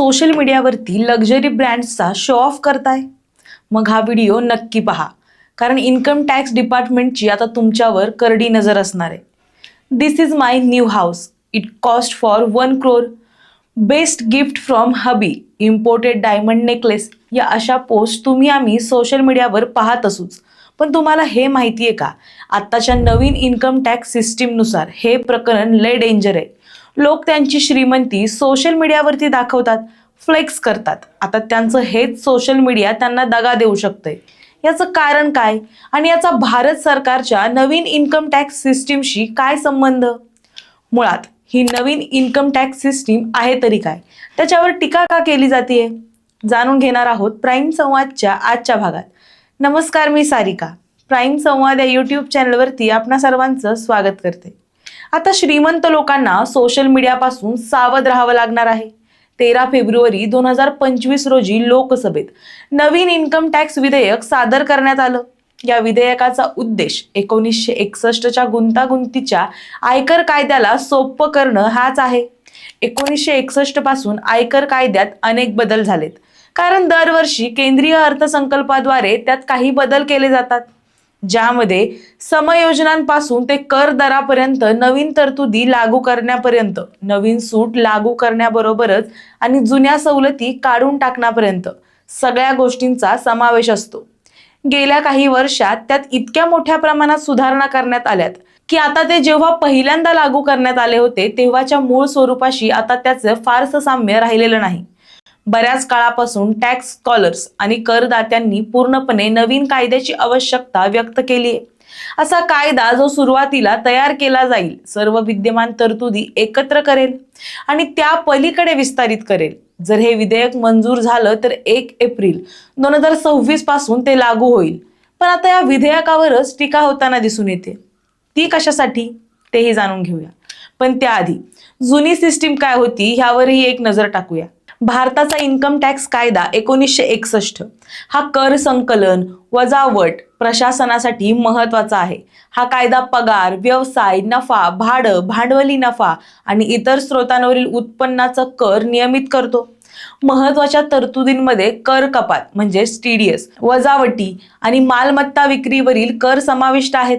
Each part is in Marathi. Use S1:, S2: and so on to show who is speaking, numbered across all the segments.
S1: सोशल मीडियावरती लक्झरी ब्रँड्सचा शो ऑफ करताय? मग हा व्हिडिओ नक्की पहा. कारण इन्कम टॅक्स डिपार्टमेंटची आता तुमच्यावर करडी नजर असणार आहे. This is my new house it cost for one crore best gift from hubby imported diamond necklace या अशा पोस्ट तुम्ही आम्ही सोशल मीडियावर पाहत असूच. पण तुम्हाला हे माहिती आहे का? आत्ताच्या नवीन इन्कम टॅक्स सिस्टीमनुसार हे प्रकरण लय डेंजर आहे. लोक त्यांची श्रीमंती सोशल मीडियावरती दाखवतात फ्लेक्स करतात. आता त्यांचं हेच सोशल मीडिया त्यांना दगा देऊ शकतंय. याचं कारण काय? आणि याचा भारत सरकारच्या नवीन इन्कम टॅक्स सिस्टीमशी काय संबंध? मुळात ही नवीन इन्कम टॅक्स सिस्टीम आहे तरी काय? त्याच्यावर टीका का केली जाते जाणून घेणार आहोत प्राईम संवादच्या आजच्या भागात. नमस्कार मी सारिका. प्राईम संवाद या यूट्यूब चॅनलवरती आपणा सर्वांचं स्वागत करते. आता श्रीमंत लोकांना सोशल मीडियापासून सावध राहावं लागणार आहे. तेरा फेब्रुवारी दोन हजार पंचवीस रोजी लोकसभेत नवीन इन्कम टॅक्स विधेयक सादर करण्यात आलं. या विधेयकाचा उद्देश एकोणीसशे एकसष्टच्या गुंतागुंतीच्या आयकर कायद्याला सोपं करणं हाच आहे. एकोणीसशे एकसष्टपासून आयकर कायद्यात अनेक बदल झालेत. कारण दरवर्षी केंद्रीय अर्थसंकल्पाद्वारे त्यात काही बदल केले जातात. ज्यामध्ये समयोजनांपासून ते कर दरापर्यंत नवीन तरतुदी लागू करण्यापर्यंत नवीन सूट लागू करण्याबरोबरच आणि जुन्या सवलती काढून टाकण्यापर्यंत सगळ्या गोष्टींचा समावेश असतो. गेल्या काही वर्षात त्यात इतक्या मोठ्या प्रमाणात सुधारणा करण्यात आल्यात की आता ते जेव्हा पहिल्यांदा लागू करण्यात आले होते तेव्हाच्या मूळ स्वरूपाशी आता त्याचं फारसं साम्य राहिलेलं नाही. बऱ्याच काळापासून टॅक्स स्कॉलर्स आणि करदात्यांनी पूर्णपणे नवीन कायद्याची आवश्यकता व्यक्त केली आहे असा कायदा जो सुरुवातीला तयार केला जाईल सर्व विद्यमान तरतुदी एकत्र करेल आणि त्या पलीकडे विस्तारित करेल. जर हे विधेयक मंजूर झालं तर एक एप्रिल दोन हजार सव्वीसपासून ते लागू होईल. पण आता या विधेयकावरच टीका होताना दिसून येते. ती कशासाठी? तेही जाणून घेऊया. पण त्याआधी जुनी सिस्टीम काय होती ह्यावरही एक नजर टाकूया. भारताचा इन्कम टॅक्स कायदा एकोणीसशे एकसष्ट. हा कर संकलन वजावट प्रशासनासाठी महत्त्वाचा आहे. हा कायदा पगार व्यवसाय नफा भाडं भांडवली नफा आणि इतर स्रोतांवरील उत्पन्नाचा कर नियमित करतो. महत्त्वाच्या तरतुदींमध्ये कर कपात म्हणजे टीडीएस वजावटी आणि मालमत्ता विक्रीवरील कर समाविष्ट आहेत.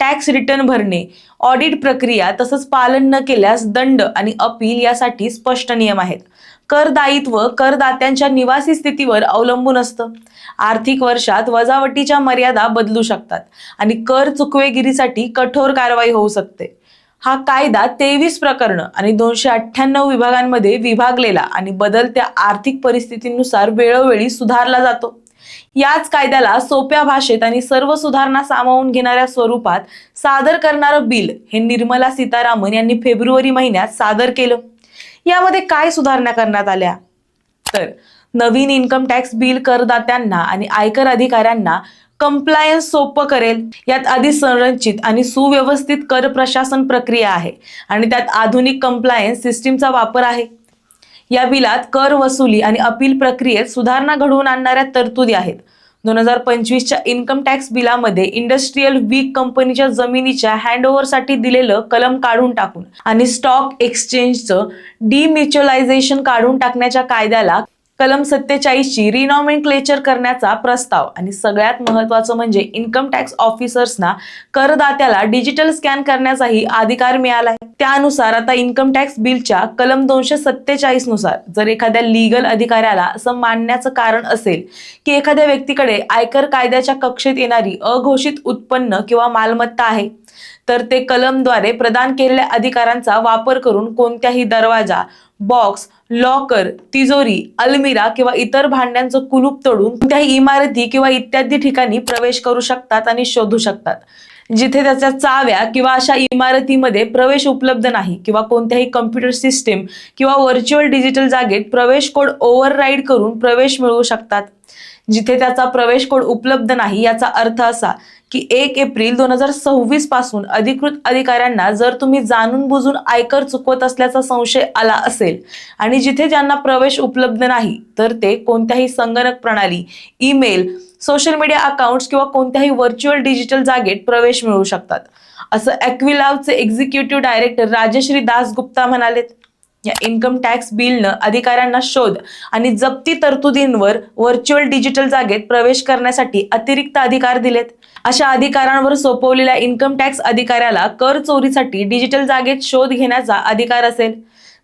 S1: टॅक्स रिटर्न भरणे ऑडिट प्रक्रिया तसंच पालन न केल्यास दंड आणि अपील यासाठी स्पष्ट नियम आहेत. कर दायित्व करदात्यांच्या निवासी स्थितीवर अवलंबून असतं. आर्थिक वर्षात वजावटीच्या मर्यादा बदलू शकतात आणि कर चुकवेगिरीसाठी कठोर कारवाई होऊ शकते. हा कायदा तेवीस प्रकरणं आणि दोनशे अठ्ठ्याण्णव विभागांमध्ये विभागलेला आणि बदलत्या आर्थिक परिस्थितीनुसार वेळोवेळी सुधारला जातो. याच कायद्याला सोप्या भाषेत आणि सर्व सुधारणा सामावून घेणाऱ्या स्वरूपात सादर करणारं बिल हे निर्मला सीतारामन यांनी फेब्रुवारी महिन्यात सादर केलं. यामध्ये काय सुधारणा करण्यात आल्या? तर नवीन इन्कम टॅक्स बिल करदात्यांना आणि आयकर अधिकाऱ्यांना कंप्लायन्स सोपं करेल. यात आधी संरचित आणि सुव्यवस्थित कर प्रशासन प्रक्रिया आहे आणि त्यात आधुनिक कंप्लायन्स सिस्टीमचा वापर आहे. या बिलात कर वसुली आणि अपील प्रक्रियेत सुधारणा घडवून आणणाऱ्या तरतुदी आहेत. दोन हजार पंचवीसच्या इन्कम टॅक्स बिलामध्ये इंडस्ट्रीयल वीक कंपनीच्या जमिनीच्या हँडओव्हरसाठी दिलेलं कलम काढून टाकून आणि स्टॉक एक्सचेंजचं डिम्युच्युअलायझेशन काढून टाकण्याच्या कायद्याला कलम सत्तेचाळीसची रिनॉमेंक्लेचर करण्याचा प्रस्ताव. आणि सगळ्यात महत्वाचं म्हणजे इन्कम टॅक्स ऑफिसर्सना करदात्याला डिजिटल स्कॅन करण्याचाही अधिकार मिळाला आहे. त्यानुसार आता इन्कम टॅक्स बिलच्या कलम दोनशे सत्तेचाळीसनुसार जर एखाद्या लिगल अधिकाऱ्याला असं मानण्याचं कारण असेल की एखाद्या व्यक्तीकडे आयकर कायद्याच्या कक्षेत येणारी अघोषित उत्पन्न किंवा मालमत्ता आहे तर ते कलमद्वारे प्रदान केलेल्या अधिकारांचा वापर करून कोणत्याही दरवाजा बॉक्स लॉकर तिजोरी अलमिरा किंवा इतर भांड्यांचं कुलूप तोडून कोणत्याही इमारती किंवा इत्यादी ठिकाणी प्रवेश करू शकतात आणि शोधू शकतात. जिथे त्याच्या चाव्या किंवा अशा इमारतीमध्ये प्रवेश उपलब्ध नाही किंवा कोणत्याही कम्प्युटर सिस्टीम किंवा व्हर्च्युअल डिजिटल जागेत प्रवेश कोड ओव्हरराईड करून प्रवेश मिळवू शकतात. जिथे त्याचा प्रवेश कोड उपलब्ध नाही याचा अर्थ असा की एक एप्रिल दोन हजार सव्वीसपासून अधिकृत अधिकाऱ्यांना जर तुम्ही जाणून बुजून आयकर चुकवत असल्याचा संशय आला असेल आणि जिथे ज्यांना प्रवेश उपलब्ध नाही तर ते कोणत्याही संगणक प्रणाली ईमेल सोशल मीडिया अकाउंट्स किंवा कोणत्याही व्हर्च्युअल डिजिटल जागेत प्रवेश मिळवू शकतात. असं ॲक्विलावचे एक्झिक्युटिव्ह डायरेक्टर राजश्री दास गुप्ता म्हणालेत. या इन्कम टॅक्स बिलनं अधिकाऱ्यांना शोध आणि जप्ती तरतुदींवर व्हर्च्युअल डिजिटल जागेत प्रवेश करण्यासाठी अतिरिक्त अधिकार दिलेत. अशा अधिकारांवर सोपवलेल्या इन्कम टॅक्स अधिकाऱ्याला कर चोरीसाठी डिजिटल जागेत शोध घेण्याचा अधिकार असेल.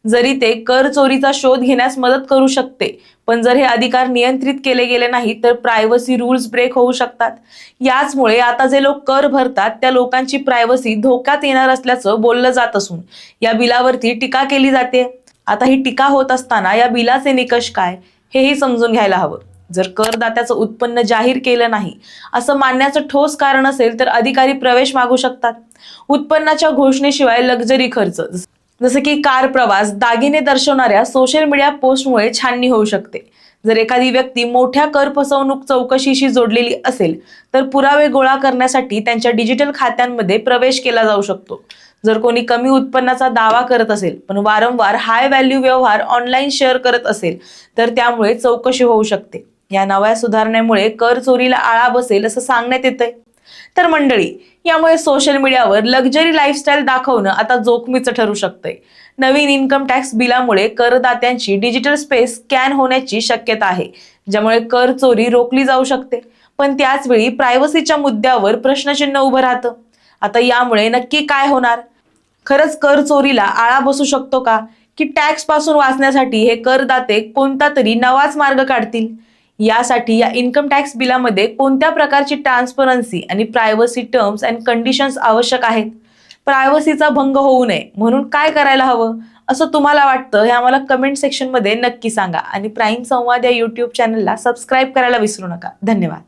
S1: जरी ते कर चोरीचा शोध घेण्यास मदत करू शकते पण जर हे अधिकार नियंत्रित केले गेले नाही तर प्रायव्हसी रूल्स ब्रेक होऊ शकतात. याचमुळे आता जे लोक कर भरतात त्या लोकांची प्रायव्हसी धोक्यात येणार असल्याचं बोललं जात असून या बिलावरती टीका केली जाते. आता ही टीका होत असताना या बिलाचे निकष काय हेही समजून घ्यायला हवं. जर करदात्याचं उत्पन्न जाहीर केलं नाही असं मानण्याचं ठोस कारण असेल तर अधिकारी प्रवेश मागू शकतात. उत्पन्नाच्या घोषणेशिवाय लक्झरी खर्च जसं की कार प्रवास दागिने दर्शवणाऱ्या सोशल मीडिया पोस्टमुळे छाननी होऊ शकते. जर एखादी व्यक्ती मोठ्या कर फसवणूक चौकशीशी जोडलेली असेल तर पुरावे गोळा करण्यासाठी त्यांच्या डिजिटल खात्यांमध्ये प्रवेश केला जाऊ शकतो. जर कोणी कमी उत्पन्नाचा दावा करत असेल पण वारंवार हाय व्हॅल्यू व्यवहार ऑनलाईन शेअर करत असेल तर त्यामुळे चौकशी होऊ शकते. या नव्या सुधारणेमुळे कर चोरीला आळा बसेल असं सांगण्यात येतंय. तर मंडळी यामुळे सोशल मीडियावर लक्झरी लाईफस्टाईल दाखवणं आता जोखमीचं ठरू शकतंय. नवीन इन्कम टॅक्स बिलामुळे करदात्यांची डिजिटल स्पेस स्कॅन होण्याची शक्यता आहे ज्यामुळे कर चोरी रोखली जाऊ शकते. पण त्याच वेळी प्रायव्हसीच्या मुद्द्यावर प्रश्नचिन्ह उभं राहतं. आता यामुळे नक्की काय होणार? खरंच कर चोरीला आळा बसू शकतो का? की टॅक्सपासून वाचण्यासाठी हे करदाते कोणता तरी नवाच मार्ग काढतील? यासाठी या इन्कम टॅक्स बिलामध्ये कोणत्या प्रकारची ट्रान्सपरन्सी आणि प्रायव्हसी टर्म्स अँड कंडिशन्स आवश्यक आहेत? प्रायव्हसीचा भंग होऊ नये. म्हणून काय करायला हवं? असं तुम्हाला वाटतं हे आम्हाला कमेंट सेक्शनमध्ये नक्की सांगा. आणि प्राईम संवाद या यूट्यूब चॅनलला सबस्क्राईब करायला विसरू नका. धन्यवाद.